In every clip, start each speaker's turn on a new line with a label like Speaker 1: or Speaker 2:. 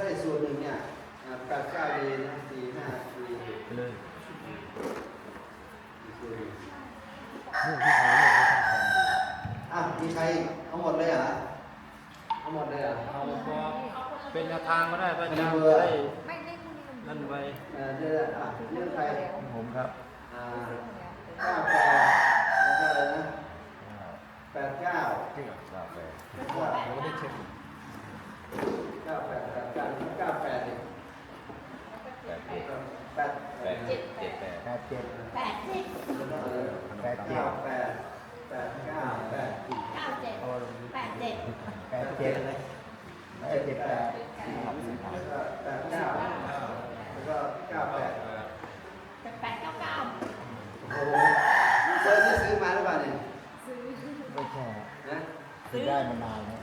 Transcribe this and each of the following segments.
Speaker 1: ถ้าอีกส่วนหนึ่งเนี่ยแปดเก้าดีนะสี่ห้าสี่
Speaker 2: ไปเลย
Speaker 1: อีกส่วนหนึ่ง
Speaker 2: ลูกที่เขาเรียเขาทำความดี
Speaker 1: อะมีใครเอาหมดเลยเหรอเอาหมดเลยเหรอ
Speaker 2: เอาพอเป็นแนวทางก็ได้พระอาจารย์
Speaker 1: เป็นเบอ
Speaker 2: จะ
Speaker 1: ร์
Speaker 2: ได้
Speaker 3: ไม่ได้คุณนั่น
Speaker 2: ไป
Speaker 1: เออเดี๋ยอะเรื่องใคร
Speaker 2: ผมครับ
Speaker 1: อ่าแปดแล้วก็อะไรนะแปดเก้า
Speaker 2: ที่กับกาแฟ
Speaker 1: เก้า
Speaker 2: เราก็ได้เช็ค
Speaker 1: เก้าแปดแปดเก้าเก้าแปดเนี่ย
Speaker 2: แปดเจ็ด
Speaker 1: แปด
Speaker 2: แปดเจ็ดเจ็ดแปดแปดเจ็ด
Speaker 3: แปดสิบ
Speaker 1: แปดเก้าแปดแปดเก้าแปด
Speaker 3: เก้าเจ็ดแปดเจ็ด
Speaker 2: แปดเจ็ดแปดเจ็ดแปด
Speaker 1: แล้วก็แปดเก้าแล้วก็เก้าแปด
Speaker 3: แปดเก้าเก้า
Speaker 1: โอ้โหเซิร์ชที่ซื้อมาหรือเปล่าเนี่ย
Speaker 3: ซื้อ
Speaker 2: ไม่ใช่
Speaker 1: นะ
Speaker 2: คือได้มานานแล้ว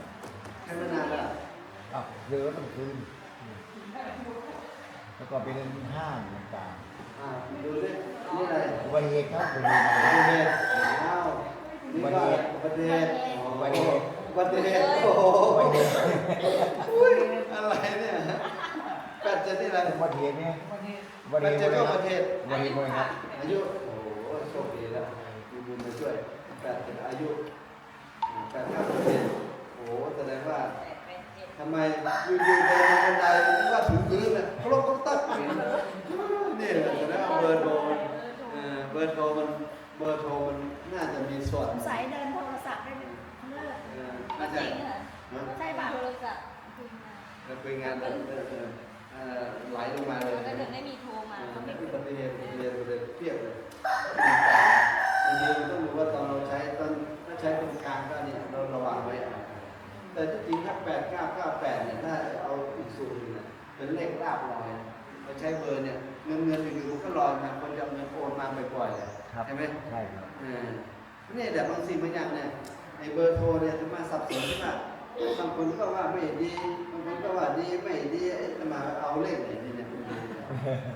Speaker 1: ให้มานานแล้ว
Speaker 2: อะเรือต้องคืน แล้วก็ไปเล่นห้างต่าง
Speaker 1: อ่าดูดินี่อะไร
Speaker 2: ๆอุบัติเหตุครับอุบั
Speaker 1: อุ
Speaker 2: ติ
Speaker 1: บั
Speaker 2: เห
Speaker 1: ติ
Speaker 2: ตุ
Speaker 1: เหตุอ้าวนี่ก็อุบัติเหตุ
Speaker 2: อุบัติเหตุ
Speaker 1: อุบัติเหตุโอ้โห
Speaker 2: อุบัติเหตุ
Speaker 1: อุ้ยอะไรเนี่ยแปดเจ็ดนี่อะไร
Speaker 2: อุบัติเหตุเนี่ยอุบั
Speaker 1: แป
Speaker 2: ติ
Speaker 1: ด
Speaker 2: เห
Speaker 1: เจ็ด
Speaker 2: ตุ
Speaker 1: ก็อุบัติเหตุ
Speaker 2: อุบัติเหตุเลยครับ
Speaker 1: อายุโอ้โหโชคดีแล้วมีบุญมาช่วยแปดเจ็ดอายุแปดเก้าเจ็ดโอ้โหแสดงว่า
Speaker 3: แปดเจ็ด
Speaker 1: ทำไมอยู่ๆเดินลงบันไดนึกว่าถึงพื้นเลยเขาลงก็ตักนี่แหละแสดงว่าเบอร์โทรมันเออเบอร์โทรมันเบอร์โทรมันน่าจะมีส่วน
Speaker 3: สงสัยเดินโทรศัพท์ได้เป็นเลิก
Speaker 1: เออ
Speaker 3: ก็
Speaker 1: น่า
Speaker 3: จ
Speaker 1: จะ
Speaker 3: ริงเหรอใช่ป่ะโทรศัพท์
Speaker 1: เราคุยงานเออเออเออเออไหลลงมาเลย
Speaker 3: ก็ถึงได้มีโทรมาเขาไม่
Speaker 1: อุบัติเหตุอุบัติเหตุอุบัติเหตุเพียบเลยจริงๆต้องรู้ว่าตอนเราใช้ตอนถ้าใช้ตรงกลางก็เนี่ยเราระวังไว้อะแต่ที่จริงถ้าแปดเก้าเก้าแปดเนี่ยถ้าเอาอีกสูตรหนึงเนี่ยเป็นเลขลาบลอยเราใช้เบอร์เนี่ยเงินเงิน ค
Speaker 2: รับ
Speaker 1: ใช่ไหม
Speaker 2: ใช่ครับ
Speaker 1: เออเนี่ยแต่บางสิ่งบางอย่างเนี่ยไอ้เบอร์โทรเนี่ยจะมาสับสนใช่ไหมบางคนก็ว่าไม่ดีบางคนก็ว่าดีไม่ดีไอ้จะมาเอาเลขไหนดีเนี่ย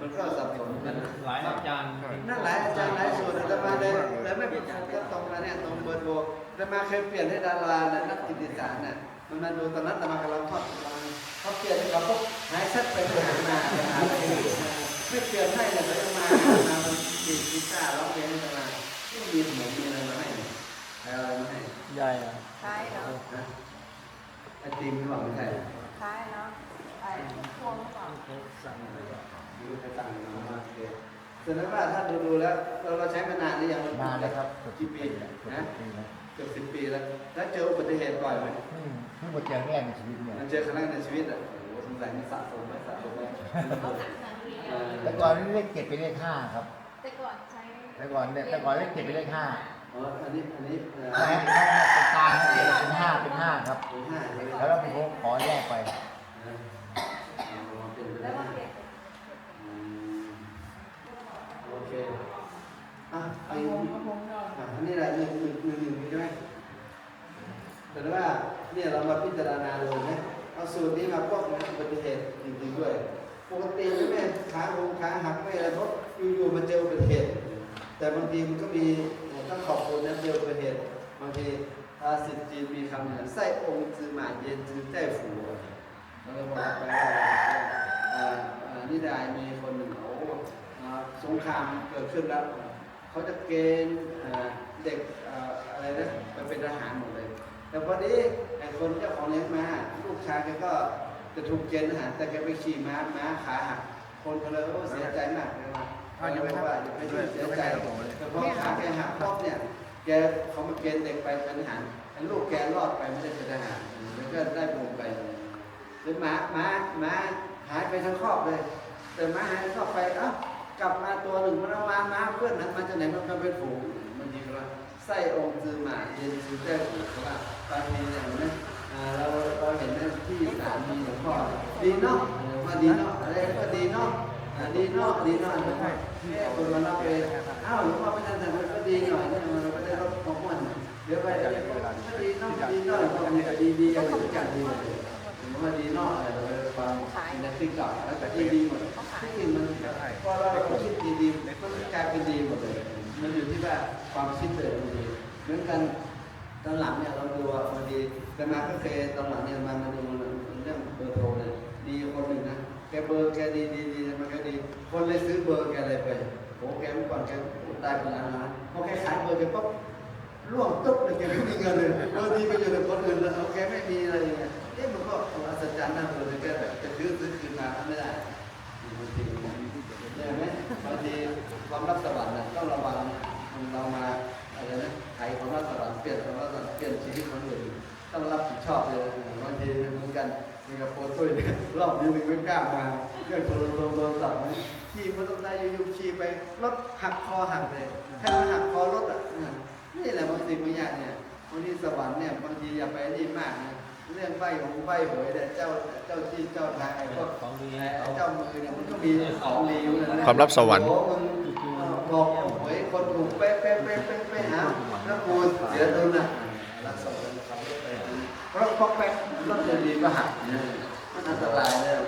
Speaker 1: มันก็สับสนกัน
Speaker 4: หลายอาจารย์
Speaker 1: นั่นหลายอาจารย์หลายสูตรแต่มาเลยแล้วไม่เป็นก็ตรงแล้วเนี่ยตรงเบอร์โทรแต่มาเคยเปลี่ยนให้ดารานะนักกิตติสารน่ะมันมาดูตอนนั้นแต่มากำลังทอดกำลังเขาเปลี่ยนให้เขาปุ๊บหายซัดไปหามาไปหาไปไม่เปลี่ยนให้เนี่ยเขาจะมามา มีกีตาร์ร้องเพลงให้มาไม่มีขนมมีอะไรมาให้ใครเอาอะไรมาให้
Speaker 2: ใหญ่อะ
Speaker 3: คล้ายเนาะ
Speaker 1: นะไอติมหรือเปล่าไม่ใช่
Speaker 3: คล้ายเนาะไอ้พวงหรือเปล่า
Speaker 1: ไม่รู้ใครตั้งมามาโอเคแสดงว่าถ้าดูดูแล้วเราเราใช้มานานหรือยัง
Speaker 2: นานแล้วครับเกือบสิ
Speaker 1: กี่
Speaker 2: บ
Speaker 1: ปีนะเกือบสิบปีแล้ว แล้วเจออุบัติเหตุบ่อยไหม
Speaker 2: เพิ่งเพิ่งมาเจอแรกในชีวิตเนี่ย
Speaker 1: มันเจอครั้งแรกในชีวิตอะโอ้สงสัยมันสะสมไหมสะสมไหม
Speaker 2: แต่ก่อนนี่เลขเจ็ดเป็นเลขห้าครับ แต่ก่อนเนี่ยแต่ก่อนเลขเจ็ดเป็นเลขห้า
Speaker 1: อ๋ออันนี้ อันนี้เออ
Speaker 2: แต่เป็นกลางเป็นห้าเป็นห้าครับ
Speaker 1: เป็นห้าใช่ไหม
Speaker 2: แล้วเราผมขอแยกไป
Speaker 1: นะอ๋อเป็นไป
Speaker 3: แล้
Speaker 1: ได้
Speaker 3: วว่าเปลี่ยน
Speaker 1: อืมโอเคอะไอ้อะอันนี้แหละหนึ่งหนึ่งหนึ่งหนึ่งใช่ไหมแต่ว่าเนี่ยเรามาพิจารณาเลยนะเอาสูตรนี้มาป้องกันอุบัติเหตุจริงๆด้วย ปกติไม่แม่ขาลงขาหักไม่อะไรเพราะอยู่ๆมาเจออุบัติเหตุ แต่บางทีมันก็มีต้องขอบคุณนะเจออุบัติเหตุบางทีภาษิตจีนมีคำหนึ่งไส้องค์จือหมาเย็นจือแต้ฝูเราก็บอกไปว่าอ่อานิดายมีคนหนึ่งโอ้อ่าสงครามเกิดขึ้นแล้วเขาจะเกณฑ์เด็กอ่าอะไรนะไปเป็นทหารหมดเลย แต่พอดีไอ้คนเจ้าของเลี้ยงม้าลูกชายแกก็จะถูกเกณฑ์ทหารแต่แกไปขี่ม้าม้าขาหักคนก็เลยโอ้เสียใจมากเลยว่า เขาจะบอกว่าอย่าไปเสียใจแต่พอขาแกหักปุ๊บเนี่ย แกเขามาเกณฑ์เด็กไปเป็นทหารไอ้ลูกแกรอดไปไม่ได้เป็นทหารแล้วก็ได้บุญไปหรือม้าม้าม้าหายไปทั้งครอบเลย แต่หมาหายทั้งครอบไปเอ้ากลับมาตัวหนึ่งมันเอามามาเพื่อนนั้นมาจากไหนมันก็เป็นฝูงมันดีกว่าไส้องค์จือหมาเย็นจือแจ้หูเขาว่าบางทีเนี่ยเห็นไหมอ่าเราเราเห็นในที่สามมีหลวงพ่อดีเนาะเออว่าดีเนาะอะไรก็ดีเนาะดีเนาะดีเนาะ แม่คนมารับไปอ้าวหลวงพ่อไม่ทันแต่มันก็ดีหน่อยเนี่ยมันก็ได้รับความม่นเดี๋ยวไปเดี๋ยวก็ดีเนาะดีเนาะหลวงพ่อมีก็ดีดีอย่างนี้กันดีหมดเลยผมว่าดีนาะอะไรเราไปฟังในติ๊กต็อกแล้วก็ดีดีหมดที่จริงมันพอเราคิดดีๆมันกลายเป็นดีหมดเลย มันอยู่ที่ว่าความคิดเลยมันดีเหมือนกันตอนหลังเนี่ยเราดูว่าพอดีแต่มาก็เคยตอนหลังเนี่ยมามาดูเรื่องเบอร์โทรเนี่ยดีคนหนึ่งนะ กเบอร์แกดีดีดีมันก็ดี คนเลยซื้อเบอร์แกอะไรไปโอ้แกเมื่อก่อนแกได้เป็นล้านล้านพอแกขายเบอร์แกปั๊บร่วงตุ๊บเลยแกไม่มีเงินเลยเบอร์ดีไปอยู่กับคนอื่นแล้วเอาแกไม่มีอะไรอย่างเงี้ยเอ๊ะมันก็อัศจรรย์นะเบอร์แกแบบจะซื้อซื้อคืนมาไม่ได้ใช่ไหมบางทีความรับสวรรค์น่ะต้องระวังเรามาอะไรนะไขความรับสวรรค์เปลี่ยนความรับสวรรค์เปลี่ยนชีวิตคนอื่น ต้องรับผิดชอบเลยบางทีเหมือนกันมีกับโปรตุ้ยเนี่ยรอบนี้มึงไม่กล้ามาเรื่องโทรโทรโทรศัพท์นี่ขี่มันต้องได้ยุบขี่ไปรถหักคอหักเลยถ้ามันหักคอรถอะนี่แหละบางสิ่งบางอย่างเนี่ยบางทีสวรรค์เนี่ยบางทีอย่าไปนี่มากนะเรื่องใบของใบหวยเนี่ยเจ้าเจ้าที่เจ้าทางไอ้พวก
Speaker 2: ของดี
Speaker 1: ไอ้เจ้ามือเนี่ยมันก็มีของดีอยู่นะ
Speaker 4: ความลับสวรรค์
Speaker 1: โอ้มึงบอกหวยคนถูกเป๊ะเป๊ะเป๊ะเป๊ะเป๊ะหาแล้วกูเสียดุลน่ะรักสวรรค์ขับ เพราะป๊อกแป๊กมันก็เคยมีประหาตเนี่ยมันอันตรายแล้ว